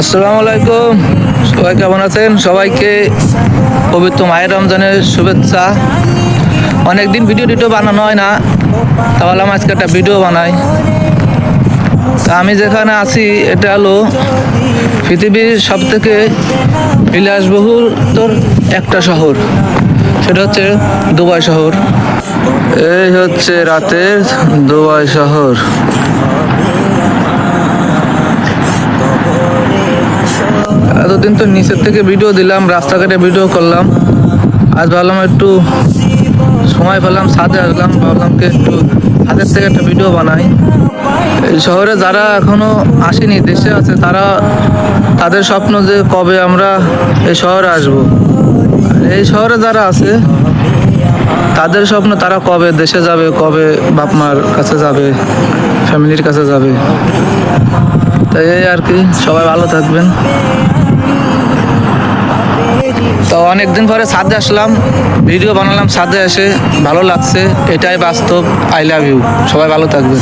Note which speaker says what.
Speaker 1: আসসালামু আলাইকুম। সবাই কেমন আছেন? সবাইকে পবিত্র মায়ের রমজানের শুভেচ্ছা। অনেকদিন ভিডিও টিডিও বানানো হয় না তাহলে আমি আজকে একটা ভিডিও বানাই। তা আমি যেখানে আছি, এটা হলো পৃথিবীর সব থেকে বিলাসবহুল তোর একটা শহর। সেটা হচ্ছে দুবাই শহর। এই হচ্ছে রাতের দুবাই শহর। এতদিন তো নিচের থেকে ভিডিও দিলাম, রাস্তাঘাটে ভিডিও করলাম। আজ ভাবলাম একটু সময় পেলাম, ছাদে আসলাম, ভাবলাম কি একটু ছাদের থেকে একটা ভিডিও বানাই। শহরে যারা এখনও আসেনি, দেশে আছে, তারা তাদের স্বপ্ন যে কবে আমরা এই শহরে আসব। এই শহরে যারা আছে, তাদের স্বপ্ন তারা কবে দেশে যাবে, কবে বাপ মার কাছে যাবে ফ্যামিলির কাছে যাবে। তাই এই আর কি, সবাই ভালো থাকবেন। তো অনেকদিন পরে সাদে আসলাম, ভিডিও বানালাম সাদে এসে ভালো লাগছে, এটাই বাস্তব আই লাভ ইউ সবাই ভালো থাকবে